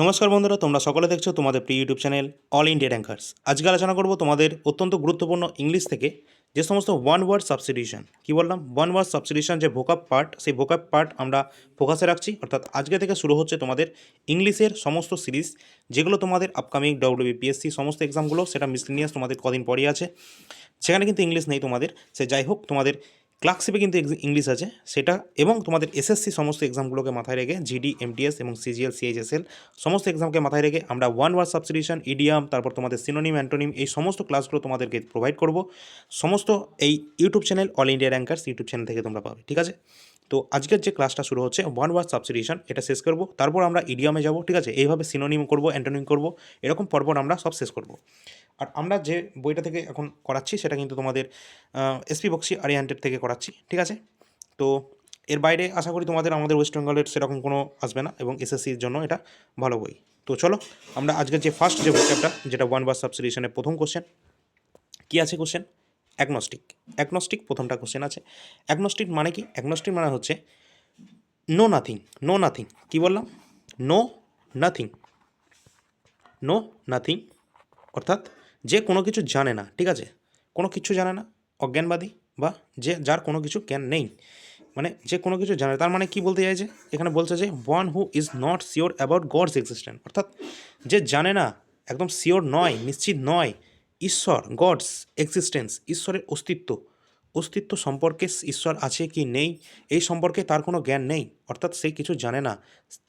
নমস্কার বন্ধুরা, তোমরা সকলে দেখছ তোমাদের প্রিয় YouTube channel all India rankers আজকে আলোচনা করব তোমাদের অত্যন্ত গুরুত্বপূর্ণ ইংলিশ থেকে, যে সমস্ত ওয়ান ওয়ার্ড সাবস্টিটিউশন কি বললাম? ওয়ান ওয়ার্ড সাবস্টিটিউশন যে ভোকাপ পার্ট সেই ভোকাপ পার্ট আমরা ফোকাসে রাখছি। অর্থাৎ আজকে থেকে শুরু হচ্ছে তোমাদের ইংলিশের সমস্ত সিরিজ যেগুলো তোমাদের আপকামিং ডব্লিউবিপিএসসি সমস্ত এক্সামগুলো সেটা মিসলিনিয়াস তোমাদের কদিন পরই আছে। সেখানে কিন্তু ইংলিশ নেই তোমাদের। সে যাই হোক, তোমাদের ক্লার্কশিপে কিন্তু ইংলিশ আছে। সেটা এবং তোমাদের এসএসসি সমস্ত এক্সামগুলোকে মাথায় রেখে জিডি এমটিএস এবং সিজিএল সিএইচএসএল সমস্ত এক্সামকে মাথায় রেখে আমরা ওয়ান ওয়ার্ড সাবস্টিটিউশন ইডিয়াম তারপর তোমাদের সিনোনিম অ্যান্টোনিম এই সমস্ত ক্লাসগুলো তোমাদেরকে প্রোভাইড করব। সমস্ত এই YouTube channel all India rankers YouTube channel থেকে তোমরা পাবে, ঠিক আছে? তো আজকের যে ক্লাসটা শুরু হচ্ছে ওয়ান ওয়ার্ড সাবস্টিটিউশন এটা শেষ করব। তারপর আমরা ইডিয়ামে যাব, ঠিক আছে? এইভাবে সিনোনিম করব অ্যান্টোনিম করব, এরকম পরপর আমরা সব শেষ করব। আর আমরা যে বইটা থেকে এখন করাচ্ছি, সেটা কিন্তু তোমাদের এসপি বক্সি আরিয়ান্টের থেকে করাচ্ছি, ঠিক আছে? তো এর বাইরে আশা করি তোমাদের আমাদের ওয়েস্ট বেঙ্গলের সেরকম কোনো আসবে না এবং এসএসসির জন্য এটা ভালো বই। তো চলো, আমরা আজকের যে ফার্স্ট যে চ্যাপ্টার যেটা ওয়ান বার সাবসিডিশনের প্রথম কোশ্চেন কী আছে কোশ্চেন অ্যাগনস্টিক অ্যাগনস্টিক প্রথমটা কোশ্চেন আছে। অ্যাগনস্টিক মানে কি? অ্যাগনস্টিক মানে হচ্ছে নো নাথিং নো নাথিং কী বললাম? নো নাথিং নো নাথিং অর্থাৎ যে কোনো কিছু জানে না, ঠিক আছে? কোনো কিছু জানে না, অজ্ঞানবাদী বা যে, যার কোনো কিছু জ্ঞান নেই মানে যে কোনো কিছু জানে। তার মানে কি বলতে চাইছে? এখানে বলছে যে one who is not sure about god's existent অর্থাৎ যে জানে না, একদম শিওর নয়, নিশ্চিত নয়, ঈশ্বর গডস এক্সিস্টেন্স ঈশ্বরের অস্তিত্ব অস্তিত্ব সম্পর্কে ঈশ্বর আছে কি নেই, এই সম্পর্কে তার কোনো জ্ঞান নেই, অর্থাৎ সে কিছু জানে না,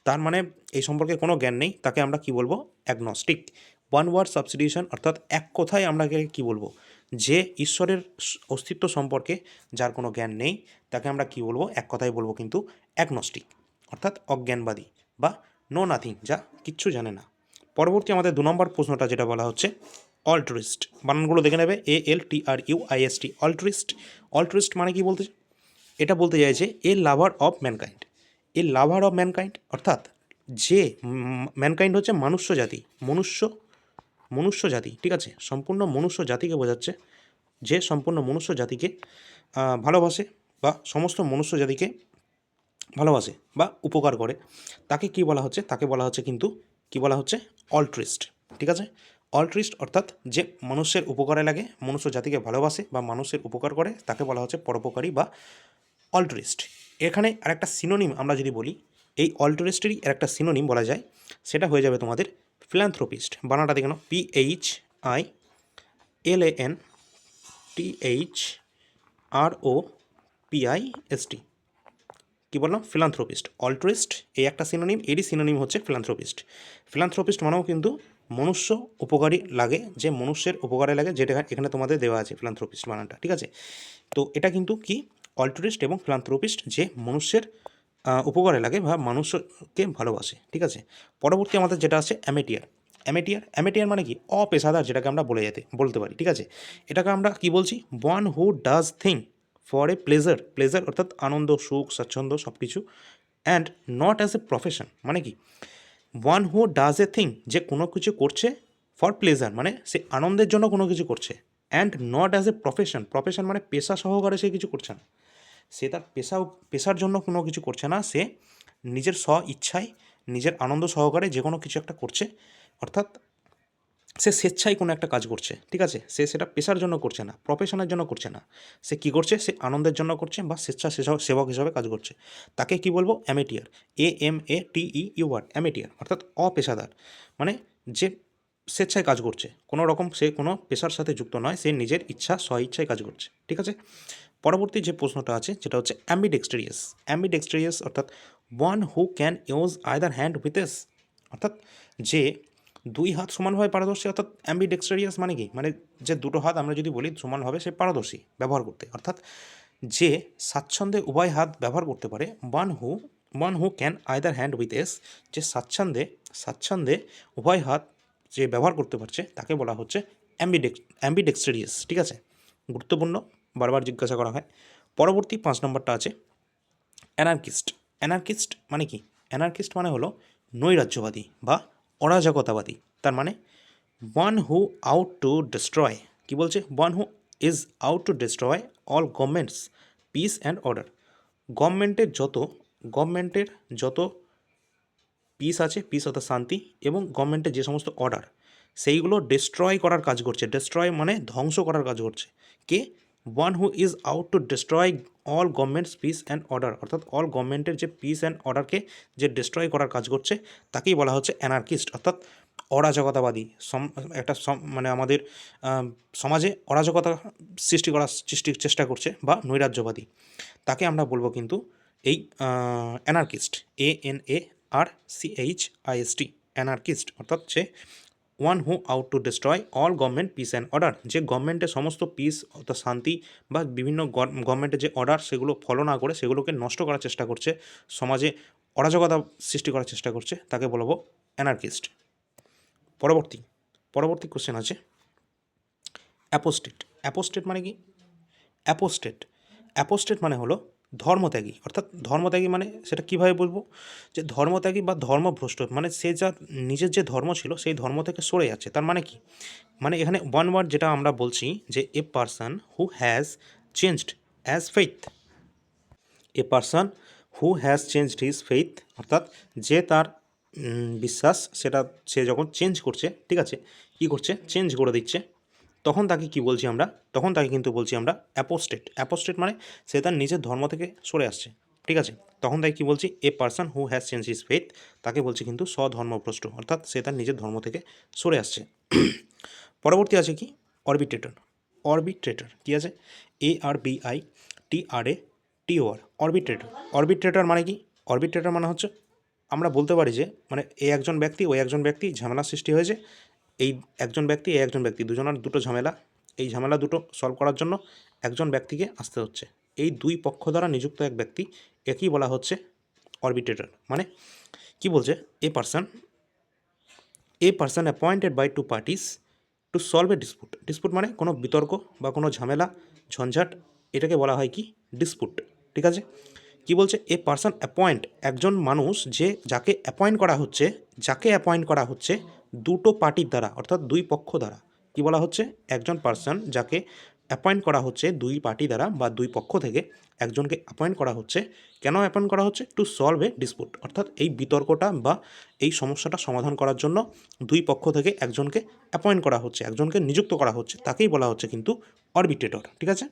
তার মানে এই সম্পর্কে কোনো জ্ঞান নেই, তাকে আমরা কি বলব? অ্যাগনস্টিক ওয়ান ওয়ার্ড সাবস্টিটিউশন অর্থাৎ এক কথায় আমরা কি বলব? যে ঈশ্বরের অস্তিত্ব সম্পর্কে যার কোনো জ্ঞান নেই, তাকে আমরা কি বলব? এক কথায় বলব কিন্তু অ্যাগনস্টিক অর্থাৎ অজ্ঞানবাদী বা নো নাথিং যা কিচ্ছু জানে না। পরবর্তী আমাদের দু নম্বর প্রশ্নটা যেটা বলা হচ্ছে অল্ট্রিস্ট বানানগুলো দেখে নেবে A L T R U I S T altruist altruist মানে কি বলতে এটা বলতে চাইছে a lover of mankind a lover of mankind অর্থাৎ যে ম্যানকাইন্ড হচ্ছে মনুষ্য জাতি, মনুষ্য মনুষ্য জাতি, ঠিক আছে? সম্পূর্ণ মনুষ্য জাতিকে বোঝাচ্ছে যে সম্পূর্ণ মনুষ্য জাতিকে ভালোবাসে বা সমস্ত মনুষ্য জাতিকে ভালোবাসে বা উপকার করে। তাকে কি বলা হচ্ছে? তাকে বলা হচ্ছে কিন্তু, কি বলা হচ্ছে? অল্ট্রিস্ট ঠিক আছে? অল্ট্রিস্ট অর্থাৎ যে মানুষের উপকারে লাগে, মনুষ্য জাতিকে ভালোবাসে বা মানুষের উপকার করে, তাকে বলা হচ্ছে পরোপকারী বা অল্ট্রিস্ট এখানে আরেকটা সিনোনিম আমরা যদি বলি, এই অল্ট্রিস্টেরই একটা সিনোনিম বলা যায়। সেটা হয়ে যাবে তোমাদের ফিলান্থ্রোপিস্ট বানাটা দেখে নাও P H I L A N T H R O P I S T কী বললাম? ফিলান্থ্রোপিস্ট অল্ট্রিস্ট এই একটা সিনোনিম এরই সিনোনিম হচ্ছে ফিলান্থ্রোপিস্ট ফিলান্থ্রোপিস্ট মানেও কিন্তু মনুষ্য উপকারী লাগে, যে মনুষ্যের উপকারে লাগে, যেটা এখানে তোমাদের দেওয়া আছে ফিলান্থ্রোপিস্ট বানানটা ঠিক আছে? তো এটা কিন্তু কি? অল্ট্রিস্ট এবং ফিলান্থ্রোপিস্ট যে মনুষ্যের উপকারে লাগে বা মানুষকে ভালোবাসে, ঠিক আছে? পরবর্তী আমাদের যেটা আছে অ্যামেটিয়ার অ্যামেটিয়ার অ্যামেটিয়ার মানে কি? অপেশাদার যেটাকে আমরা বলে যেতে, বলতে পারি, ঠিক আছে? এটাকে আমরা কি বলছি? One who does thing for a pleasure pleasure অর্থাৎ আনন্দ, সুখ, স্বাচ্ছন্দ্য সব কিছু and not as a profession মানে কি? One who does a thing যে কোনো কিছু করছে ফর প্লেজার মানে সে আনন্দের জন্য কোনো কিছু করছে and not as a profession profession মানে পেশা সহকারে সে কিছু করছে না। সে তার পেশা পেশার জন্য কোনো কিছু করছে না। সে নিজের স্ব ইচ্ছায় নিজের আনন্দ সহকারে যে কোনো কিছু একটা করছে। অর্থাৎ সে স্বেচ্ছায় কোনো একটা কাজ করছে, ঠিক আছে? সে সেটা পেশার জন্য করছে না প্রফেশনের জন্য করছে না। সে কি করছে? সে আনন্দের জন্য করছে বা স্বেচ্ছা সেবক হিসাবে কাজ করছে। তাকে কি বলব? অ্যামেটিয়ার A M A T E U আর অ্যামেটিয়ার অর্থাৎ অপেশাদার। মানে যে স্বেচ্ছায় কাজ করছে, কোনো রকম সে কোনো পেশার সাথে যুক্ত নয়, সে নিজের ইচ্ছা স্ব ইচ্ছায় কাজ করছে, ঠিক আছে? পরবর্তী যে প্রশ্নটা আছে, যেটা হচ্ছে অ্যাম্বিডেক্সটেরিয়াস অ্যাম্বিডেক্সটেরিয়াস অর্থাৎ one who can use either hand with ease অর্থাৎ যে দুই হাত সমানভাবে পারদর্শী, অর্থাৎ অ্যাম্বিডেক্সটেরিয়াস মানে কি? মানে যে দুটো হাত আমরা যদি বলি, সমানভাবে সে পারদর্শী ব্যবহার করতে। অর্থাৎ যে স্বাচ্ছন্দ্যে উভয় হাত ব্যবহার করতে পারে one who one who can either hand with ease যে স্বাচ্ছন্দ্যে স্বাচ্ছন্দ্যে উভয় হাত যে ব্যবহার করতে পারছে, তাকে বলা হচ্ছে অ্যাম্বিডেক্স অ্যাম্বিডেক্সটেরিয়াস ঠিক আছে? গুরুত্বপূর্ণ। বারবার জিজ্ঞাসা করা হয়। পরবর্তী পাঁচ নম্বরটা আছে অ্যানার্কিস্ট অ্যানার্কিস্ট মানে কি? অ্যানার্কিস্ট মানে হলো নৈরাজ্যবাদী বা অরাজকতাবাদী। তার মানে one who out to destroy কি বলছে? One who is out to destroy all governments peace and order গভর্নমেন্টের যত গভর্নমেন্টের যত পিস আছে পিস অর্থাৎ শান্তি এবং গভর্নমেন্টের যে সমস্ত অর্ডার সেইগুলো ডিস্ট্রয় করার কাজ করছে। ডিস্ট্রয় মানে ধ্বংস করার কাজ করছে। কে? One who is out to destroy all governments peace and order অর্থাৎ অল গভর্নমেন্টের যে পিস অ্যান্ড অর্ডারকে যে ডিস্ট্রয় করার কাজ করছে, তাকেই বলা হচ্ছে অ্যানার্কিস্ট অর্থাৎ অরাজকতাবাদী। একটা মানে আমাদের সমাজে অরাজকতা সৃষ্টি করার সৃষ্টির চেষ্টা করছে বা নৈরাজ্যবাদী। তাকে আমরা বলব কিন্তু এই anarchist A N A R C H I S T anarchist অর্থাৎ সে one who out to destroy all government peace and order যে গভর্নমেন্টের সমস্ত পিস অর্থাৎ শান্তি বা বিভিন্ন গভর্নমেন্টের যে অর্ডার সেগুলো ফলো না করে, সেগুলোকে নষ্ট করার চেষ্টা করছে, সমাজে অরাজকতা সৃষ্টি করার চেষ্টা করছে, তাকে বলব অ্যানার্কিস্ট পরবর্তী পরবর্তী কোশ্চেন আছে অ্যাপোস্টেট অ্যাপোস্টেট মানে কি? অ্যাপোস্টেট অ্যাপোস্টেট মানে হলো ধর্মত্যাগী। অর্থাৎ ধর্মত্যাগী মানে সেটা কীভাবে বলব? যে ধর্মত্যাগী বা ধর্মভ্রষ্ট মানে সে যা নিজের যে ধর্ম ছিল সেই ধর্ম থেকে সরে যাচ্ছে। তার মানে কি? মানে এখানে ওয়ান ওয়ার্ড যেটা আমরা বলছি যে a person who has changed as faith a person who has changed his faith অর্থাৎ যে তার বিশ্বাস, সেটা সে যখন চেঞ্জ করছে, ঠিক আছে? কী করছে? চেঞ্জ করে দিচ্ছে। তখন তাকে কি বলছি আমরা? তখন তাকে কিন্তু বলছি আমরা অ্যাপোস্টেট অ্যাপোস্টেট মানে সে তার নিজের ধর্ম থেকে সরে আসছে। ঠিক আছে? তখন তাকে কি বলছি? A person who has change his faith তাকে বলছি কিন্তু স্বধর্মভ্রষ্ট, অর্থাৎ সে তার নিজের ধর্ম থেকে সরে আসছে। পরবর্তী আছে কি? অরবিট্রেটর অরবিট্রেটর কি আছে? এ আর বি আই টি আর এ টি ও আর অরবিট্রেটর অরবিট্রেটর মানে কি? অরবিট্রেটর মানে হচ্ছে আমরা বলতে পারি যে মানে এ একজন ব্যক্তি ওই একজন ব্যক্তি, ঝামেলা সৃষ্টি হয়েছে এই একজন ব্যক্তি, এই একজন ব্যক্তি, দুজনের দুটো ঝামেলা। এই ঝামেলা দুটো সলভ করার জন্য একজন ব্যক্তিকে আসতে হচ্ছে। এই দুই পক্ষ দ্বারা নিযুক্ত এক ব্যক্তি, একই বলা হচ্ছে অরবিটেটর মানে কি বলছে? A person a person appointed by two parties to solve a dispute dispute মানে কোনো বিতর্ক বা কোনো ঝামেলা, ঝঞ্ঝাট, এটাকে বলা হয় কি? ডিসপুট ঠিক আছে? কি বলছে? এ পার্সন অ্যাপয়েন্ট একজন মানুষ যে যাকে অ্যাপয়েন্ট করা হচ্ছে, যাকে অ্যাপয়েন্ট করা হচ্ছে দুটো পার্টির দ্বারা, অর্থাৎ দুই পক্ষ দ্বারা। কি বলা হচ্ছে? একজন পার্সন যাকে অ্যাপয়েন্ট করা হচ্ছে দুই পার্টি দ্বারা বা দুই পক্ষ থেকে, একজনকে অ্যাপয়েন্ট করা হচ্ছে। কেন অ্যাপয়েন্ট করা হচ্ছে? টু সলভ এ ডিসপুট অর্থাৎ এই বিতর্কটা বা এই সমস্যাটা সমাধান করার জন্য দুই পক্ষ থেকে একজনকে অ্যাপয়েন্ট করা হচ্ছে, একজনকে নিযুক্ত করা হচ্ছে। তাকেই বলা হচ্ছে কিন্তু অরবিট্রেটর ঠিক আছে?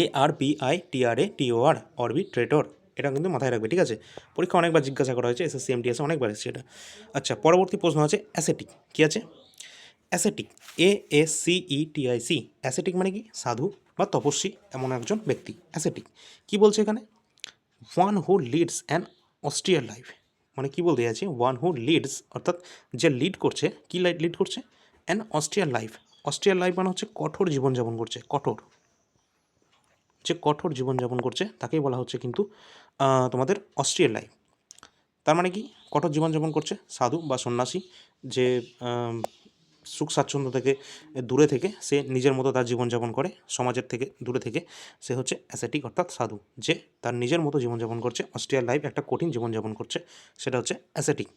এ আর বি আই টি আর এ টি ও আর অরবিট্রেটর এটা কিন্তু মাথায় রাখবে, ঠিক আছে? পরীক্ষা অনেকবার জিজ্ঞাসা করা হয়েছে এসএসসি এমটিএসে অনেকবার এসেছে এটা। আচ্ছা পরবর্তী প্রশ্ন আছে অ্যাসেটিক কী আছে? Ascetic A S C E T I C ascetic মানে কি? সাধু বা তপস্বী, এমন একজন ব্যক্তি অ্যাসেটিক কি বলছে এখানে? One who leads an austere life মানে কি বলতে যাচ্ছে ওয়ান হু লিডস অর্থাৎ যে লিড করছে, কি লাইট লিড করছে? An austere life austere life মানে হচ্ছে কঠোর জীবনযাপন করছে, কঠোর। যে কঠোর জীবনযাপন করছে, তাকেই বলা হচ্ছে কিন্তু তোমাদের অস্ট্রিয়ার লাইফ তার মানে কি? কঠোর জীবনযাপন করছে সাধু বা সন্ন্যাসী যে সুখ স্বাচ্ছন্দ্য থেকে দূরে থেকে সে নিজের মতো তার জীবনযাপন করে, সমাজের থেকে দূরে থেকে সে হচ্ছে অ্যাসেটিক অর্থাৎ সাধু, যে তার নিজের মতো জীবনযাপন করছে, অস্ট্রিয়ার লাইফ একটা কঠিন জীবনযাপন করছে, সেটা হচ্ছে অ্যাসেটিক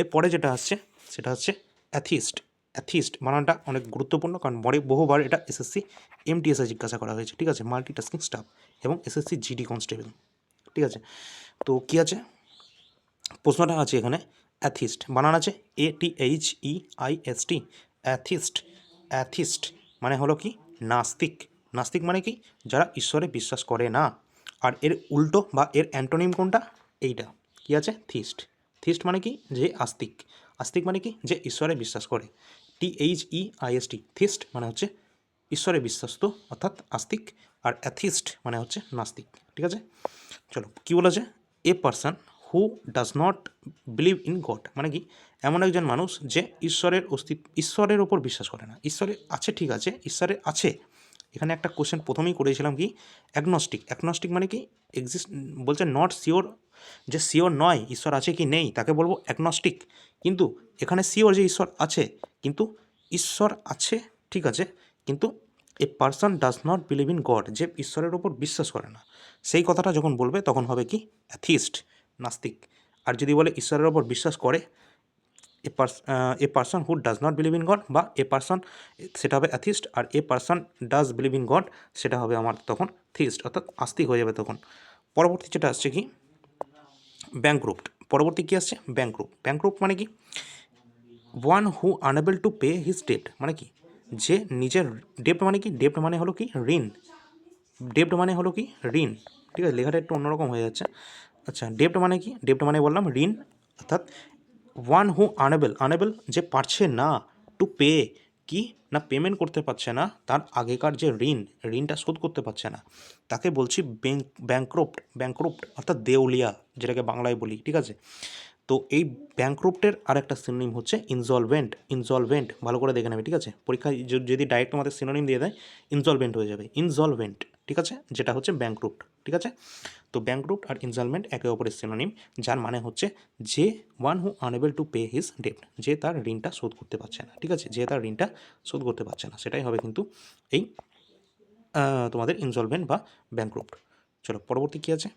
এরপরে যেটা আসছে, সেটা হচ্ছে অ্যাথিস্ট অ্যাথিস্ট বানানটা অনেক গুরুত্বপূর্ণ কারণ বড় বহুবার এটা এসএসসি এমটিএসে জিজ্ঞাসা করা হয়েছে, ঠিক আছে? মাল্টিটাস্কিং স্টাফ এবং এসএসসি জিডি কনস্টেবল ঠিক আছে? তো কী আছে? প্রশ্নটা আছে এখানে অ্যাথিস্ট বানান আছে A T H E I S T atheist atheist মানে হলো কি? নাস্তিক। নাস্তিক মানে কি? যারা ঈশ্বরে বিশ্বাস করে না। আর এর উল্টো বা এর অ্যান্টোনিম কোনটা? এইটা। কি আছে? থিস্ট থিস্ট মানে কি? যে আস্তিক। আস্তিক মানে কি? যে ঈশ্বরে বিশ্বাস করে। T H E I S T theist মানে হচ্ছে ঈশ্বরে বিশ্বাস্ত, অর্থাৎ আস্তিক, আর অ্যাথিস্ট মানে হচ্ছে নাস্তিক, ঠিক আছে? চলো, কী বলেছে a person who does not believe in god মানে কি? এমন একজন মানুষ যে ঈশ্বরের অস্তিত্ব, ঈশ্বরের ওপর বিশ্বাস করে না। ঈশ্বরে আছে, ঠিক আছে? ঈশ্বরে আছে। এখানে একটা কোশ্চেন প্রথমেই করেছিলাম কি? অ্যাগনস্টিক অ্যাগনস্টিক মানে কি? এক্সিস্ট বলছে নট শিওর যে শিওর নয়, ঈশ্বর আছে কি নেই, তাকে বলব অ্যাগনস্টিক কিন্তু এখানে শিওর যে ঈশ্বর আছে কিন্তু ঈশ্বর আছে, ঠিক আছে, কিন্তু a person does not believe in god যে ঈশ্বরের ওপর বিশ্বাস করে না। সেই কথাটা যখন বলবে, তখন হবে কি? অ্যাথিস্ট নাস্তিক। আর যদি বলে ঈশ্বরের ওপর বিশ্বাস করে a person a person who does not believe in god বা এ পার্সন সেটা হবে atheist R a person does believe in god সেটা হবে আমার তখন থিস্ট অর্থাৎ আস্তিক হয়ে যাবে তখন। পরবর্তী যেটা আসছে কি? ব্যাংক্রুপ্ট পরবর্তী কী আসছে? ব্যাংক্রুপ ব্যাংক্রুপ মানে কি? One who unable to pay his debt মানে কি? যে নিজের ডেপ্ট মানে কি? ডেপ্ট মানে হলো কি? ঋণ। ডেপ্ট মানে হলো কি? ঋণ। ঠিক আছে, লেখাটা একটু অন্যরকম হয়ে যাচ্ছে। আচ্ছা ডেপ্ট মানে কি? ডেপ্ট মানে বললাম ঋণ। অর্থাৎ ওয়ান হু আনেবল আনেবল যে পারছে না টু পে কি? না পেমেন্ট করতে পারছে না, তার আগেকার যে ঋণ, ঋণটা শোধ করতে পারছে না, তাকে বলছি ব্যাংক ব্যাংক্রপ্ট ব্যাংক্রপ্ট অর্থাৎ দেউলিয়া, যেটাকে বাংলায় বলি, ঠিক আছে? তো এই ব্যাংক্রপ্টের আর একটা সিনোনিম হচ্ছে ইনজলভেন্ট ইনজলভেন্ট ভালো করে দেখে নেবে, ঠিক আছে? পরীক্ষায় যদি ডাইরেক্ট তোমাদের সিনোনিম দিয়ে দেয় ইনজলভেন্ট হয়ে যাবে ইনজলভেন্ট ঠিক আছে? যেটা হচ্ছে ব্যাংক্রপ্ট ঠিক আছে? তো ব্যাংক্রপ্ট আর ইনজলভেন্ট একে অপরের সিনোনিম যার মানে হচ্ছে যে one who unable to pay his debt যে তার ঋণটা শোধ করতে পারছে না, ঠিক আছে? যে তার ঋণটা শোধ করতে পারছে না, সেটাই হবে কিন্তু এই তোমাদের ইনজলভেন্ট বা ব্যাংক্রপ্ট চলো, পরবর্তী কী আছে?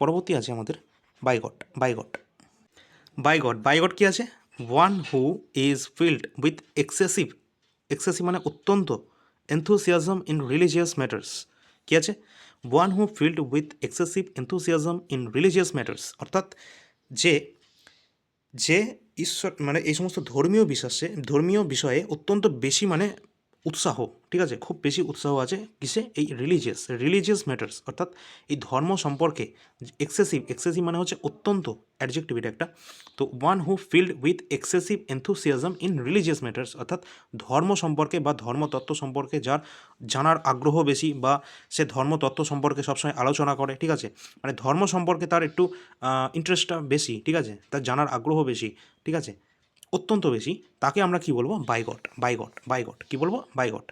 পরবর্তী আছে আমাদের বাইগট বাইগট বাইগট বাইগট কী আছে? One who is filled with excessive excessive মানে অত্যন্ত এনথুসিয়াজম ইন রিলিজিয়াস ম্যাটার্স কী আছে? One who filled with excessive enthusiasm in religious matters অর্থাৎ যে যে ঈশ্বর মানে এই সমস্ত ধর্মীয় বিশ্বাসে, ধর্মীয় বিষয়ে অত্যন্ত বেশি মানে উৎসাহ, ঠিক আছে? খুব বেশি উৎসাহ আছে কিসে? এই রিলিজিয়াস রিলিজিয়াস ম্যাটার্স অর্থাৎ এই ধর্ম সম্পর্কে এক্সেসিভ এক্সেসিভ মানে হচ্ছে অত্যন্ত অ্যাডজেক্টিভ এটা একটা। তো one who filled with excessive enthusiasm in religious matters অর্থাৎ ধর্ম সম্পর্কে বা ধর্মতত্ত্ব সম্পর্কে যার জানার আগ্রহ বেশি বা সে ধর্মতত্ত্ব সম্পর্কে সবসময় আলোচনা করে, ঠিক আছে? মানে ধর্ম সম্পর্কে তার একটু ইন্টারেস্টটা বেশি, ঠিক আছে? তার জানার আগ্রহ বেশি, ঠিক আছে? অত্যন্ত বেশি, তাকে আমরা কি বলব? বাইগট বাইগট বাইগট। কি বলব? বাইগট।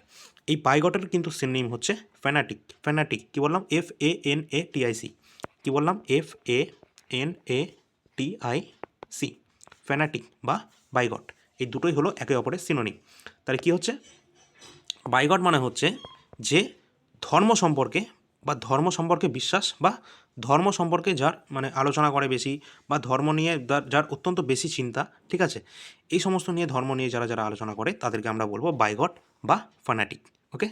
এই বাইগটের কিন্তু সিনেম হচ্ছে ফ্যানাটিক ফ্যানাটিক কি বললাম? F A N A T I C কী বললাম? F A N A T I C fanatic বা বাইগট। এই দুটোই হলো একে অপরের সিনোনিম তাহলে কি হচ্ছে? বাইগট মানে হচ্ছে যে ধর্ম সম্পর্কে বা ধর্ম সম্পর্কে বিশ্বাস বা ধর্ম সম্পর্কে যার মানে আলোচনা করে বেশি বা ধর্ম নিয়ে যার অত্যন্ত বেশি চিন্তা, ঠিক আছে? এই সমস্ত নিয়ে ধর্ম নিয়ে যারা যারা আলোচনা করে, তাদেরকে আমরা বলব বাইগট বা ফানাটিক ওকে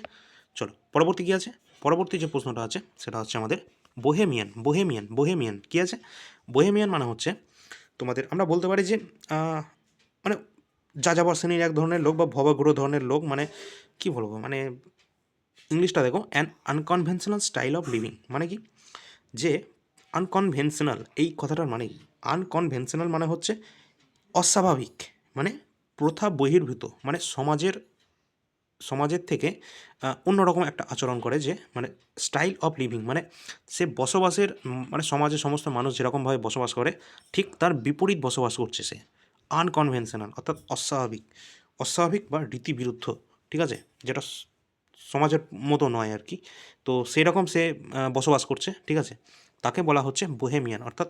চলো, পরবর্তী কী আছে? পরবর্তী যে প্রশ্নটা আছে, সেটা হচ্ছে আমাদের বোহেমিয়ান বোহেমিয়ান বোহেমিয়ান কী আছে? বোহেমিয়ান মানে হচ্ছে তোমাদের, আমরা বলতে পারি যে মানে যাযাবর শ্রেণির এক ধরনের লোক বা ভবগ্রহ ধরনের লোক মানে কি বলব মানে ইংলিশটা দেখো an unconventional style of living মানে কি? যে আনকনভেনশনাল এই কথাটার মানে আনকনভেনশনাল মানে হচ্ছে অস্বাভাবিক মানে প্রথা বহির্ভূত মানে সমাজের সমাজের থেকে অন্যরকম একটা আচরণ করে যে মানে স্টাইল অফ লিভিং মানে সে বসবাসের মানে সমাজে সমস্ত মানুষ যেরকমভাবে বসবাস করে, ঠিক তার বিপরীত বসবাস করছে সে। আনকনভেনশনাল অর্থাৎ অস্বাভাবিক। অস্বাভাবিক বা রীতিবিরুদ্ধ, ঠিক আছে? যেটা সমাজের মতো নয় আর কি। তো সেই রকম সে বসবাস করছে, ঠিক আছে? তাকে বলা হচ্ছে বোহেমিয়ান। অর্থাৎ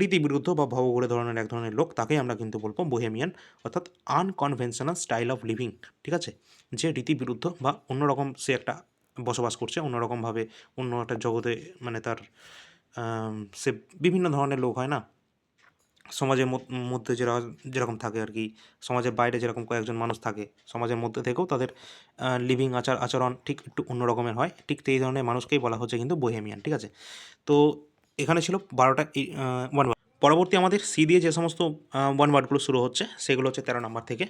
রীতিবিরুদ্ধ বা ভবঘুরে ধরনের এক ধরনের লোক, তাকেই আমরা কিন্তু বলব বোহেমিয়ান। অর্থাৎ আনকনভেনশনাল স্টাইল অফ লিভিং ঠিক আছে? যে রীতিবিরুদ্ধ বা অন্যরকম সে একটা বসবাস করছে, অন্যরকমভাবে অন্য একটা জগতে মানে তার সে বিভিন্ন ধরনের লোক হয় না? সমাজের মধ্যে যেরা যেরকম থাকে আর কি, সমাজের বাইরে যেরকম কয়েকজন মানুষ থাকে, সমাজের মধ্যে থেকেও তাদের লিভিং আচার, আচরণ ঠিক একটু অন্য রকমের হয়, ঠিক এই ধরনের মানুষকেই বলা হচ্ছে কিন্তু বোহেমিয়ান ঠিক আছে? তো এখানে ছিল বারোটা ওয়ান পরবর্তী আমাদের সি দিয়ে যে সমস্ত ওয়ান ওয়ার্ডগুলো শুরু হচ্ছে, সেগুলো হচ্ছে তেরো নম্বর থেকে।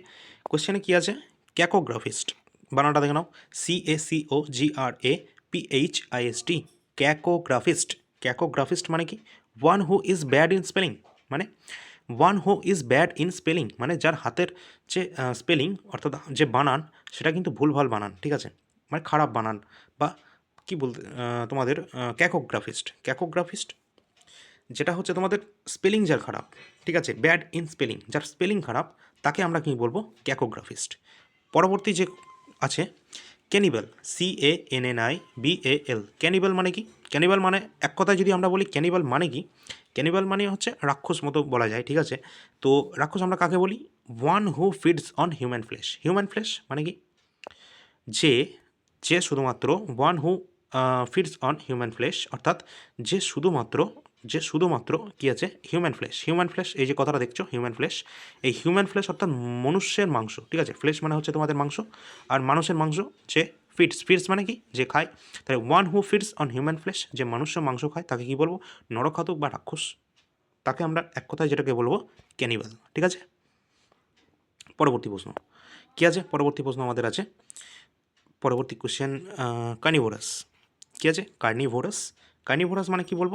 কোশ্চেনে কী আছে? ক্যাকোগ্রাফিস্ট বানানটা দেখে নাও। C A C O G R A P H I S T cacographist cacographist মানে কি? One who is bad in spelling মানে one who is bad in spelling মানে যার হাতের যে স্পেলিং অর্থাৎ যে বানান, সেটা কিন্তু ভুলভাল বানান, ঠিক আছে? মানে খারাপ বানান বা কি বলতে তোমাদের ক্যাকোগ্রাফিস্ট ক্যাকোগ্রাফিস্ট যেটা হচ্ছে তোমাদের স্পেলিং যার খারাপ, ঠিক আছে? ব্যাড ইন স্পেলিং যার স্পেলিং খারাপ, তাকে আমরা কি বলব? ক্যাকোগ্রাফিস্ট পরবর্তী যে আছে cannibal C A N N I B A L cannibal মানে কি? ক্যানিবেল মানে এক কথায় যদি আমরা বলি ক্যানিবাল মানে কি? ক্যানিবাল মানে হচ্ছে রাক্ষস মতো বলা যায়, ঠিক আছে? তো রাক্ষস আমরা কাকে বলি? One who feeds on human flesh human flesh মানে কি? যে যে শুধুমাত্র one who feeds on human flesh অর্থাৎ যে শুধুমাত্র যে শুধুমাত্র কী আছে? হিউম্যান ফ্লেশ হিউম্যান ফ্লেশ এই যে কথাটা দেখছ হিউম্যান ফ্লেশ এই হিউম্যান ফ্লেশ অর্থাৎ মনুষ্যের মাংস, ঠিক আছে? ফ্লেশ মানে হচ্ছে তোমাদের মাংস, আর মানুষের মাংস যে ফিটস ফিটস মানে কি? যে খায়। তাহলে one who feeds on human flesh যে মানুষ্য মাংস খায়, তাকে কি বলব? নরখাতক বা রাক্ষস। তাকে আমরা এক কথায় যেটাকে বলব ক্যানিবাল ঠিক আছে? পরবর্তী প্রশ্ন। কী আছে? পরবর্তী প্রশ্ন আমাদের আছে। পরবর্তী কোশ্চেন কার্নিভোরাস কী আছে? কার্নিভোরাস কার্নিভোরাস মানে কি বলব?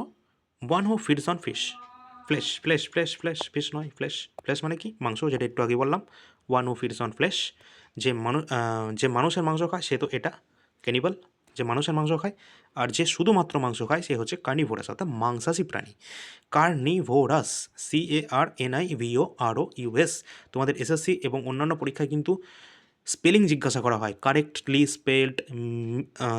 One who feeds on fish flesh flesh flesh flesh fish নয় ফ্লেশ ফ্লেশ মানে কি? মাংস, যেটা একটু আগে বললাম। One who feeds on flesh যে মানুষ যে মানুষের মাংস খায় সে তো এটা ক্যানিবাল যে মানুষের মাংস খায় আর যে শুধুমাত্র মাংস খায় সে হচ্ছে কার্নিভোরাস অর্থাৎ মাংসাশী প্রাণী। Carnivorous C A R N V O R U S তোমাদের এসএসসি এবং অন্যান্য পরীক্ষায় কিন্তু স্পেলিং জিজ্ঞাসা করা হয় কারেক্টলি স্পেলড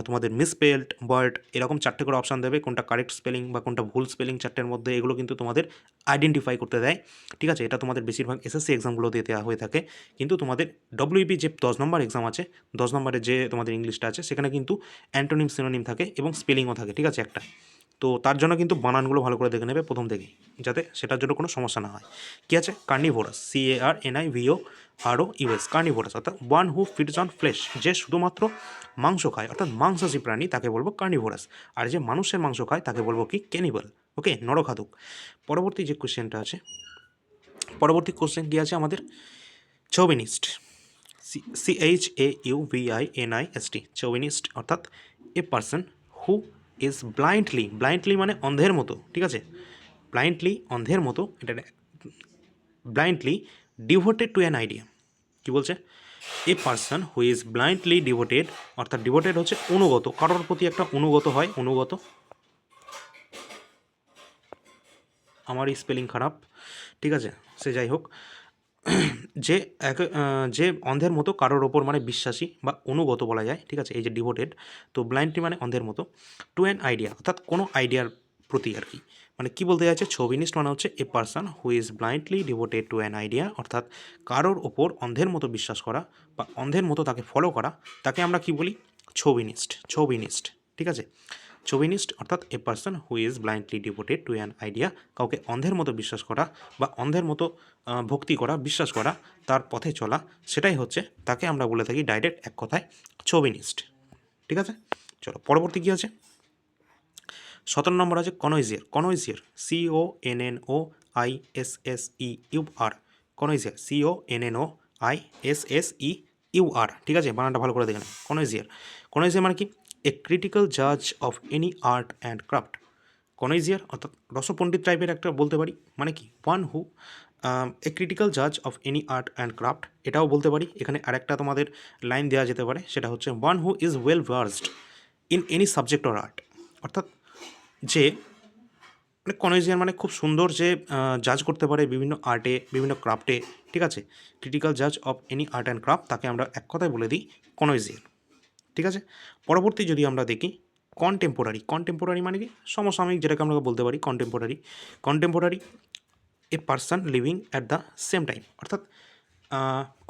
তোমাদের মিসপেলড ওয়ার্ড এরকম চারটে করে অপশান দেবে, কোনটা কারেক্ট স্পেলিং বা কোনটা ভুল স্পেলিং চারটের মধ্যে, এগুলো কিন্তু তোমাদের আইডেন্টিফাই করতে দেয়। ঠিক আছে, এটা তোমাদের বেশিরভাগ এসএসসি এক্সামগুলোতে দেওয়া হয়ে থাকে। কিন্তু তোমাদের ডব্লিউবি যে দশ নম্বর এক্সাম আছে, দশ নম্বরের যে তোমাদের ইংলিশটা আছে, সেখানে কিন্তু অ্যান্টোনিম সিনোনিম থাকে এবং স্পেলিংও থাকে। ঠিক আছে, একটা। তো তার জন্য কিন্তু বানানগুলো ভালো করে দেখে নেবে প্রথম থেকেই, যাতে সেটার জন্য কোনো সমস্যা না হয়। কী আছে? Carnivorous C A R N I V O R U S carnivorous অর্থাৎ one who feeds on flesh যে শুধুমাত্র মাংস খায়, অর্থাৎ মাংসাশী প্রাণী, তাকে বলব কার্নিভোরাস আর যে মানুষের মাংস খায়, তাকে বলব কি ক্যানিবাল ওকে নরখাদক। পরবর্তী যে কোশ্চেনটা আছে, পরবর্তী কোশ্চেন কী আছে আমাদের? Chauvinist C H A U V I N I S T chauvinist অর্থাৎ a person who is blindly blindly মানে অন্ধের মতো, ঠিক আছে? ব্লাইন্ডলি অন্ধের মতো, এটা blindly devoted to an idea কী বলছে? A person who is blindly devoted অর্থাৎ ডিভোটেড হচ্ছে অনুগত, কারোর প্রতি একটা অনুগত হয়, অনুগত। আমার স্পেলিং খারাপ, ঠিক আছে? সে যাই হোক যে এক যে অন্ধের মতো কারোর ওপর মানে বিশ্বাসী বা অনুগত বলা যায়, ঠিক আছে? এই যে ডিভোটেড তো ব্লাইন্ডটি মানে অন্ধের মতো টু অ্যান আইডিয়া অর্থাৎ কোনো আইডিয়ার প্রতি আর কি। মানে কি বলতে যাচ্ছে ছবিনিস্ট মানে হচ্ছে a person who is blindly devoted to an idea অর্থাৎ কারোর ওপর অন্ধের মতো বিশ্বাস করা বা অন্ধের মতো তাকে ফলো করা, তাকে আমরা কি বলি? ছবিনিস্ট ছবিনিস্ট ঠিক আছে? চৌবিনিস্ট অর্থাৎ a person who is blindly devoted to an idea, কাউকে অন্ধের মতো বিশ্বাস করা বা অন্ধের মতো ভক্তি করা, বিশ্বাস করা, তার পথে চলা, সেটাই হচ্ছে তাকে আমরা বলে থাকি ডাইরেক্ট এক কথায় চৌবিনিস্ট ঠিক আছে? চলো, পরবর্তী কী আছে? সতেরো নম্বর আছে connoisseur connoisseur C O N N O I S S E U R connoisseur C O N N O I S S E U R ঠিক আছে? বানানটা ভালো করে দেখে নেন। কনয়েজিয়ার কনয়েজিয়ার মানে কি? এ ক্রিটিক্যাল জাজ of any art and craft connoisseur অর্থাৎ রসপণ্ডিত টাইপের একটা বলতে পারি মানে কি? ওয়ান হু এ ক্রিটিক্যাল জাজ of any art and craft এটাও বলতে পারি। এখানে আরেকটা তোমাদের লাইন দেওয়া যেতে পারে, সেটা হচ্ছে one who is well versed in any subject or art অর্থাৎ যে মানে কনয়েজিয়ার মানে খুব সুন্দর যে জাজ করতে পারে বিভিন্ন আর্টে বিভিন্ন ক্রাফটে ঠিক আছে? ক্রিটিক্যাল জাজ of any art and craft তাকে আমরা এক কথায় বলে দিই কনয়েজিয়ার ঠিক আছে? পরবর্তী যদি আমরা দেখি কন্টেম্পোরারি কন্টেম্পোরারি মানে কি? সমসাময়িক যেটাকে আমরা বলতে পারি contemporary contemporary a person living at the same time অর্থাৎ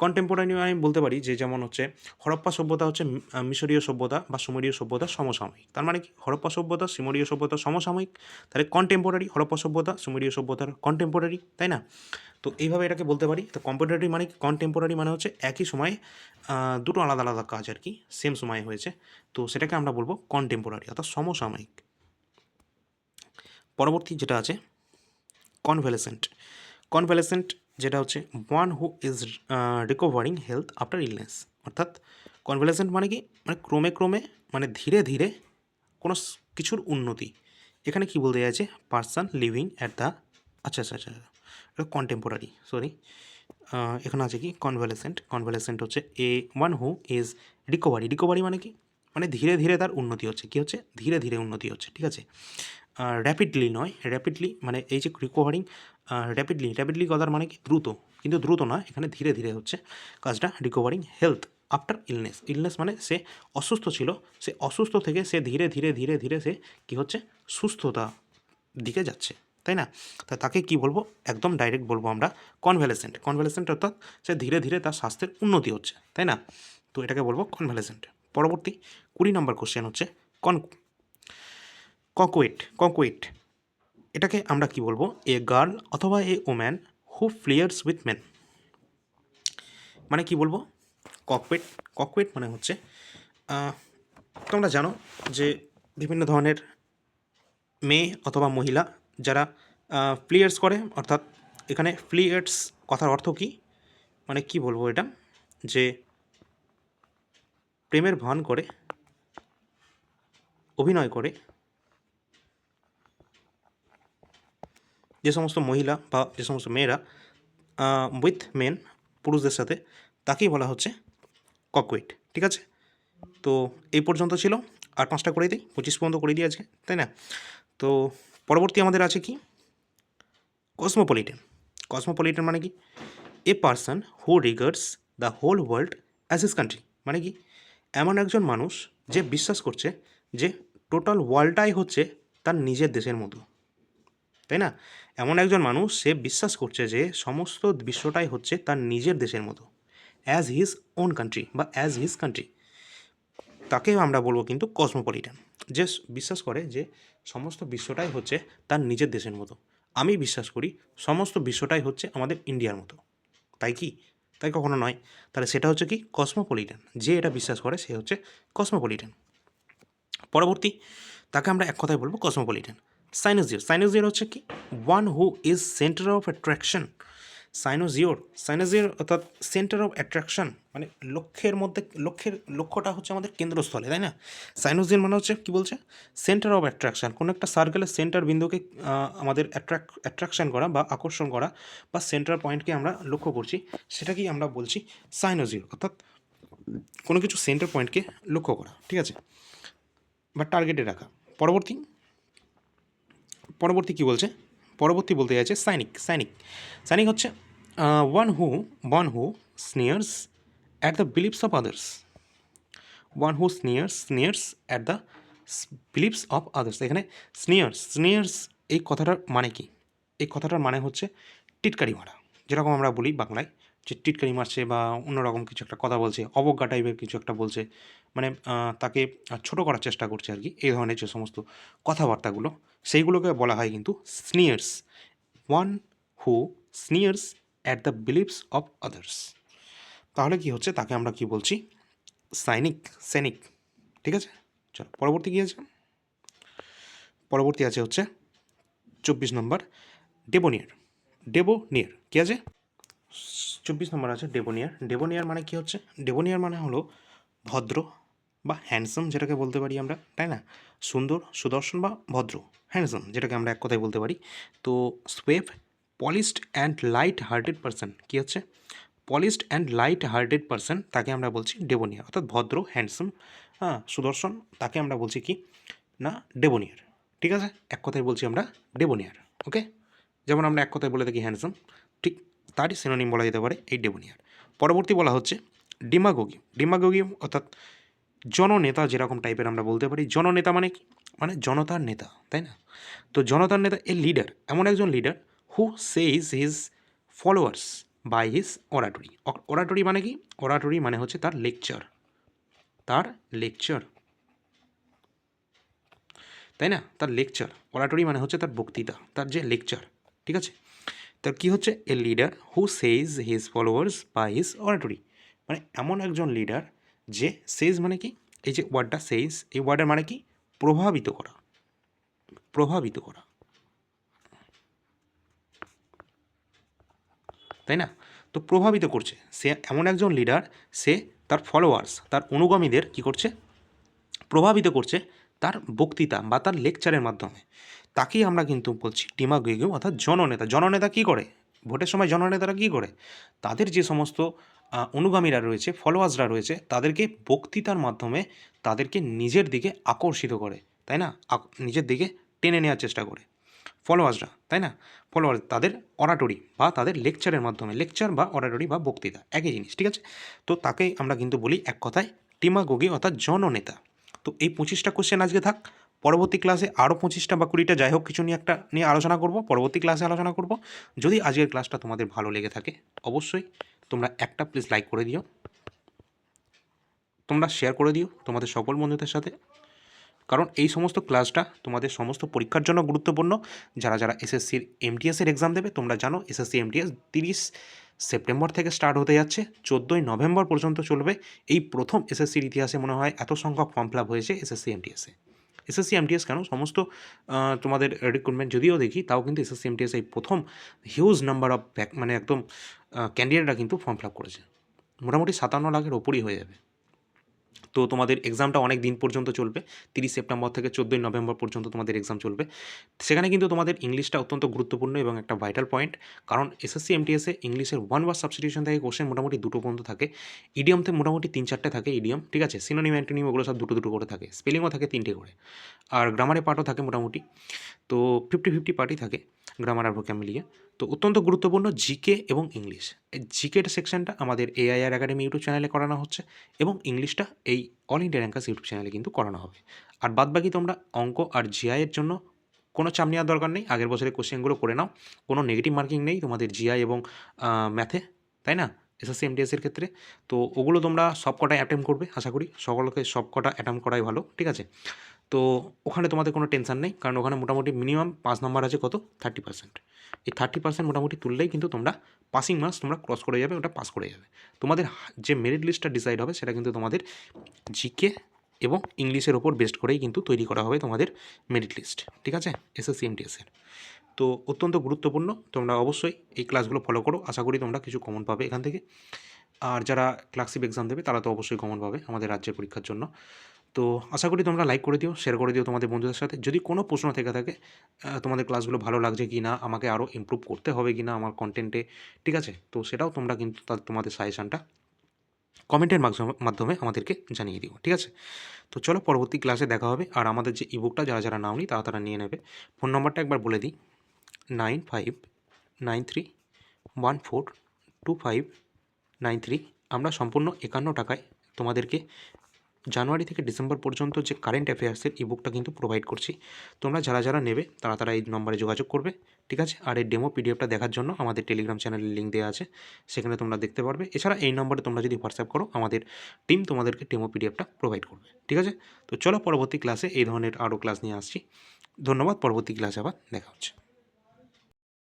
কন্টেম্পোরারি আমি বলতে পারি যে যেমন হচ্ছে হরপ্পা সভ্যতা হচ্ছে মিশরীয় সভ্যতা বা সুমেরীয় সভ্যতা সমসাময়িক। তার মানে কি? হরপ্পা সভ্যতা, সুমেরীয় সভ্যতা সমসাময়িক। তাহলে কন্টেম্পোরারি হরপ্পা সভ্যতা, সুমেরীয় সভ্যতার কন্টেম্পোরারি তাই না? তো এইভাবে এটাকে বলতে পারি। তো কম্পিউটারি মানে কন্টেম্পোরারি মানে হচ্ছে একই সময়ে দুটো আলাদা আলাদা কাজ আর কি সেম সময়ে হয়েছে। তো সেটাকে আমরা বলব কন্টেম্পোরারি অর্থাৎ সমসাময়িক। পরবর্তী যেটা আছে কনভ্যালেসেন্ট কনভ্যালেসেন্ট যেটা হচ্ছে one who is recovering health after illness অর্থাৎ কনভ্যালেসেন্ট মানে কি? মানে ক্রমে ক্রমে মানে ধীরে ধীরে কোনো কিছুর উন্নতি। এখানে কি বলতে চাইছে? পার্সন লিভিং অ্যাট দ্য আচ্ছা আচ্ছা আচ্ছা এটা কন্টেম্পোরারি সরি এখানে আছে কি? কনভ্যালেসেন্ট কনভ্যালেসেন্ট হচ্ছে a one who is recovery recovery মানে কি? মানে ধীরে ধীরে তার উন্নতি হচ্ছে। কি হচ্ছে? ধীরে ধীরে উন্নতি হচ্ছে, ঠিক আছে? র্যাপিডলি নয়। র্যাপিডলি মানে এই যে রিকভারিং র্যাপিডলি র্যাপিডলি কথার মানে কি? দ্রুত, কিন্তু দ্রুত নয় এখানে ধীরে ধীরে হচ্ছে কাজটা recovering health after illness illness মানে সে অসুস্থ ছিল, সে অসুস্থ থেকে সে ধীরে ধীরে ধীরে ধীরে সে কী হচ্ছে? সুস্থতা দিকে যাচ্ছে, তাই না? তা তাকে কি বলব? একদম ডাইরেক্ট বলব আমরা কনভ্যালেসেন্ট কনভ্যালেসেন্ট অর্থাৎ সে ধীরে ধীরে তার স্বাস্থ্যের উন্নতি হচ্ছে, তাই না? তো এটাকে বলব কনভ্যালেসেন্ট পরবর্তী কুড়ি নম্বর কোশ্চেন হচ্ছে কন ককুয়েট ককুয়েট এটাকে আমরা কি বলব? এ গার্ল অথবা a woman who flirts with men মানে কি বলব? ককপেট ককপেট মানে হচ্ছে তোমরা জানো যে বিভিন্ন ধরনের মেয়ে অথবা মহিলা যারা ফ্লিয়ার্স করে, অর্থাৎ এখানে ফ্লিয়ার্স কথার অর্থ কী? মানে কি বলব এটা? যে প্রেমের ভান করে, অভিনয় করে যে সমস্ত মহিলা বা যে সমস্ত মেয়েরা উইথ মেন পুরুষদের সাথে, তাকেই বলা হচ্ছে ককুইট ঠিক আছে? তো এই পর্যন্ত ছিল। আর পাঁচটা করে দিই, পঁচিশ পর্যন্ত করে দিই আজকে, তাই না? তো পরবর্তী আমাদের আছে কি? কসমোপলিটন কসমোপলিটন মানে কি? A person who regards the whole world as his country মানে কি? এমন একজন মানুষ যে বিশ্বাস করছে যে টোটাল ওয়ার্ল্ডটাই হচ্ছে তার নিজের দেশের মতো। তাই না? এমন একজন মানুষ, সে বিশ্বাস করছে যে সমস্ত বিশ্বটাই হচ্ছে তার নিজের দেশের মতো। অ্যাজ হিজ ওন কান্ট্রি বা অ্যাজ হিজ কান্ট্রি তাকেও আমরা বলব কিন্তু কসমোপলিটান যে বিশ্বাস করে যে সমস্ত বিশ্বটাই হচ্ছে তার নিজের দেশের মতো। আমি বিশ্বাস করি সমস্ত বিশ্বটাই হচ্ছে আমাদের ইন্ডিয়ার মতো। তাই কি? তাই কখনো নয়। তাহলে সেটা হচ্ছে কি? কসমোপলিটান যে এটা বিশ্বাস করে সে হচ্ছে কসমোপলিটান পরবর্তী, তাকে আমরা এক কথায় বলব কসমোপলিটান সাইনোজিওর সাইনোজিওর হচ্ছে কি? One who is centre of attraction cynosure cynosure অর্থাৎ সেন্টার অফ অ্যাট্রাকশন মানে লক্ষ্যের মধ্যে, লক্ষ্যের, লক্ষ্যটা হচ্ছে আমাদের কেন্দ্রস্থলে, তাই না? সাইনোজিওর মানে হচ্ছে কী বলছে? সেন্টার অফ অ্যাট্রাকশন কোনো একটা সার্কেলের সেন্টার বিন্দুকে আমাদের অ্যাট্রাক অ্যাট্রাকশন করা বা আকর্ষণ করা বা সেন্টার পয়েন্টকে আমরা লক্ষ্য করছি, সেটাকেই আমরা বলছি সাইনোজিওর অর্থাৎ কোনো কিছু সেন্টার পয়েন্টকে লক্ষ্য করা, ঠিক আছে? বা টার্গেটে রাখা। পরবর্তী পরবর্তী কি বলছে? পরবর্তী বলতে যাচ্ছে সাইনিক সাইনিক। সাইনিক হচ্ছে one who one who sneers at the beliefs of others one who sneers sneers at the beliefs of others এখানে স্নিয়ার্স স্নিয়ার্স এই কথাটার মানে কি? এই কথাটার মানে হচ্ছে টিটকারি মারা। যেরকম আমরা বলি বাংলায় যে টিটকারি মারছে বা অন্যরকম কিছু একটা কথা বলছে, অবজ্ঞা টাইপের কিছু একটা বলছে। মানে তাকে ছোটো করার চেষ্টা করছে আর কি, এই ধরনের যে সমস্ত কথাবার্তাগুলো। সেইগুলোকে বলা হয় কিন্তু sneers one who sneers at the beliefs of others তাহলে কি হচ্ছে? তাকে আমরা কি বলছি? সাইনিক সৈনিক ঠিক আছে? চলো, পরবর্তী কী আছে? পরবর্তী আছে হচ্ছে চব্বিশ নম্বর ডেবোনিয়ার ডেবোনিয়ার কী আছে? চব্বিশ নম্বর আছে ডেবোনিয়ার ডেবোনিয়ার মানে কি হচ্ছে? ডেবোনিয়ার মানে হলো ভদ্র বা হ্যান্ডসাম যেটাকে বলতে পারি আমরা, তাই না? সুন্দর, সুদর্শন বা ভদ্র হ্যান্ডসাম যেটাকে আমরা এক কথায় বলতে পারি। তো suave polished and light hearted person কী হচ্ছে? Polished and light hearted person তাকে আমরা বলছি ডেবোনিয়ার, অর্থাৎ ভদ্র হ্যান্ডসাম হ্যাঁ সুদর্শন তাকে আমরা বলছি কি? না, ডেবোনিয়ার, ঠিক আছে? এক কথায় বলছি আমরা ডেবোনিয়ার ওকে যেমন আমরা এক কথায় বলে থাকি হ্যান্ডসাম ঠিক তারই সিনোনিম বলা যেতে পারে এই ডেবোনিয়ার। পরবর্তী বলা হচ্ছে ডিমাগোগি ডিমাগোগি অর্থাৎ জননেতা যেরকম টাইপের আমরা বলতে পারি, জননেতা মানে কি? মানে জনতার নেতা, তাই না? তো জনতার নেতা, এ লিডার এমন একজন leader who sways his followers by his oratory oratory মানে কি? অরাটরি মানে হচ্ছে তার লেকচার তার লেকচার তাই না? তার লেকচার অরাটরি মানে হচ্ছে তার বক্তৃতা, তার যে লেকচার ঠিক আছে? তার কি হচ্ছে? A leader who sways his followers by his oratory মানে এমন একজন লিডার যে সেইজ মানে কি? এই যে ওয়ার্ডটা সেইজ এই ওয়ার্ডের মানে কি? প্রভাবিত করা। প্রভাবিত করা। তাই না? তো প্রভাবিত করছে। সে এমন একজন লিডার সে তার ফলোয়ার্স তার অনুগামীদের কি করছে? প্রভাবিত করছে তার বক্তৃতা বা তার লেকচারের মাধ্যমে। তাকেই আমরা কিন্তু বলছি ডিমাগোগিও অর্থাৎ জননেতা। জননেতা কী করে? ভোটের সময় জননেতারা কী করে? তাদের যে সমস্ত অনুগামীরা রয়েছে ফলোয়ার্সরা রয়েছে, তাদেরকে বক্তৃতার মাধ্যমে তাদেরকে নিজের দিকে আকর্ষিত করে, তাই না? নিজের দিকে টেনে নেওয়ার চেষ্টা করে। ফলোয়ার্সরা তাই না? ফলোয়ার্স তাদের অরাটরি বা তাদের লেকচারের মাধ্যমে লেকচার বা অরাটরি বা বক্তৃতা, একই জিনিস, ঠিক আছে? তো তাকে আমরা কিন্তু বলি এক কথায় টিমাগোগি অর্থাৎ জননেতা। তো এই পঁচিশটা কোশ্চেন আজকে থাক, পরবর্তী ক্লাসে আরও পঁচিশটা বা কুড়িটা যাই হোক কিছু নিয়ে একটা নিয়ে আলোচনা করব, পরবর্তী ক্লাসে আলোচনা করব। যদি আজকের ক্লাসটা তোমাদের ভালো লেগে থাকে, অবশ্যই তোমরা একটা প্লিজ লাইক করে দিও। তোমরা শেয়ার করে দিও তোমাদের সকল বন্ধুদের সাথে। কারণ এই সমস্ত ক্লাসটা তোমাদের সমস্ত পরীক্ষার জন্য গুরুত্বপূর্ণ। যারা যারা এসএসসির এমটিএসের এক্সাম দেবে, তোমরা জানো এসএসসি এমটিএস তিরিশ সেপ্টেম্বর থেকে স্টার্ট হতে যাচ্ছে। চোদ্দোই নভেম্বর পর্যন্ত চলবে। এই প্রথম এসএসসির ইতিহাসে মনে হয় এত সংখ্যক ফর্ম ফিল হয়েছে এসএসসি এমটিএসে এসএসসি এমটিএস কেন? সমস্ত তোমাদের রিক্রুটমেন্ট যদিও দেখি, তাও কিন্তু এসএসসি এমটিএস এই প্রথম হিউজ নাম্বার অফ মানে একদম ক্যান্ডিডেটরা কিন্তু ফর্ম ফিল আপ করেছে। মোটামুটি সাতান্ন লাখের ওপরই হয়ে যাবে। তো তোমাদের এক্সামটা অনেক দিন পর্যন্ত চলবে, তিরিশ সেপ্টেম্বর থেকে চোদ্দোই নভেম্বর পর্যন্ত তোমাদের এক্সাম চলবে। সেখানে কিন্তু তোমাদের ইংলিশটা অত্যন্ত গুরুত্বপূর্ণ এবং একটা ভাইটাল পয়েন্ট কারণ এসএসসি এমটিএসে ইংলিশের ওয়ান ওয়ার্ড সাবস্টিটিউশন থেকে কোশ্চেন মোটামুটি দুটো পর্যন্ত থাকে। ইডিয়ামতে মোটামুটি তিন চারটে থাকে ইডিয়াম ঠিক আছে? সিনোনিম অ্যান্টোনিম ওগুলো সব দুটো দুটো করে থাকে স্পেলিংও থাকে তিনটে করে, আর গ্রামারে পার্টও থাকে মোটামুটি। তো ফিফটি ফিফটি পার্টই থাকে গ্রামার আর ভোক্যাম মিলিয়ে তো অত্যন্ত গুরুত্বপূর্ণ জিকে এবং ইংলিশ এই জিকের সেকশনটা আমাদের এআইআর একাডেমি ইউটিউব চ্যানেলে করানো হচ্ছে এবং ইংলিশটা এই অল ইন্ডিয়া র্যাঙ্কার্স ইউটিউব চ্যানেলে কিন্তু করানো হবে। আর বাদবাকি তোমরা অঙ্ক আর জিআইয়ের জন্য কোনো চাপ নেওয়ার দরকার নেই। আগের বছরের কোশ্চেনগুলো করে নাও। কোনো নেগেটিভ মার্কিং নেই তোমাদের জিআই এবং ম্যাথে তাই না? এসএসসি এমটিএসের ক্ষেত্রে। তো ওগুলো তোমরা সব কটাই অ্যাটেম্প করবে, আশা করি। সকলকে সব কটা অ্যাটেম্প করাই ভালো, ঠিক আছে? তো ওখানে তোমাদের কোনো টেনশন নেই, কারণ ওখানে মোটামুটি মিনিমাম পাঁচ নাম্বার আছে কত? থার্টি পার্সেন্ট এই থার্টি পার্সেন্ট মোটামুটি তুললেই কিন্তু তোমরা পাসিং মার্কস তোমরা ক্রস করে যাবে, ওটা পাস করে যাবে। তোমাদের যে মেরিট লিস্টটা ডিসাইড হবে, সেটা কিন্তু তোমাদের জিকে এবং ইংলিশের ওপর বেস্ট করেই কিন্তু তৈরি করা হবে তোমাদের মেরিট লিস্ট ঠিক আছে? এসএসসি এমটিএসের তো অত্যন্ত গুরুত্বপূর্ণ, তোমরা অবশ্যই এই ক্লাসগুলো ফলো করো, আশা করি তোমরা কিছু কমন পাবে এখান থেকে। আর যারা ক্লাসিপ এক্সাম দেবে, তারা তো অবশ্যই কমন পাবে আমাদের রাজ্যের পরীক্ষার জন্য। তো আশা করি তোমরা লাইক করে দিও শেয়ার করে দিও তোমাদের বন্ধুদের সাথে। যদি কোনো প্রশ্ন থেকে থাকে তোমাদের ক্লাসগুলো ভালো লাগছে কি না আমাকে আরও ইমপ্রুভ করতে হবে কি না আমার কন্টেন্টে ঠিক আছে? তো সেটাও তোমরা কিন্তু তোমাদের সাজেশানটা কমেন্টের মাধ্যমে আমাদেরকে জানিয়ে দিও, ঠিক আছে? তো চলো পরবর্তী ক্লাসে দেখা হবে। আর আমাদের যে ইবুকটা যারা যারা নাওনি তারা তারা নিয়ে নেবে। ফোন নম্বরটা একবার বলে দিই। Nine five nine three one four two five nine three আমরা সম্পূর্ণ একান্ন টাকায় তোমাদেরকে জানুয়ারি থেকে ডিসেম্বর পর্যন্ত যে কারেন্ট অ্যাফেয়ার্সের ইবুকটা কিন্তু প্রোভাইড করছি। তোমরা যারা যারা নেবে, তারা তারা এই নম্বরে যোগাযোগ করবে, ঠিক আছে? আর এই ডেমো পিডিএফটা দেখার জন্য আমাদের টেলিগ্রাম চ্যানেলের লিঙ্ক দেওয়া আছে, সেখানে তোমরা দেখতে পারবে। এছাড়া এই নম্বরে তোমরা যদি হোয়াটসঅ্যাপ করো, আমাদের টিম তোমাদেরকে ডেমো পিডিএফটা প্রোভাইড করবে, ঠিক আছে? তো চলো পরবর্তী ক্লাসে এই ধরনের আরও ক্লাস নিয়ে আসছি। ধন্যবাদ, পরবর্তী ক্লাসে আবার দেখা হচ্ছে।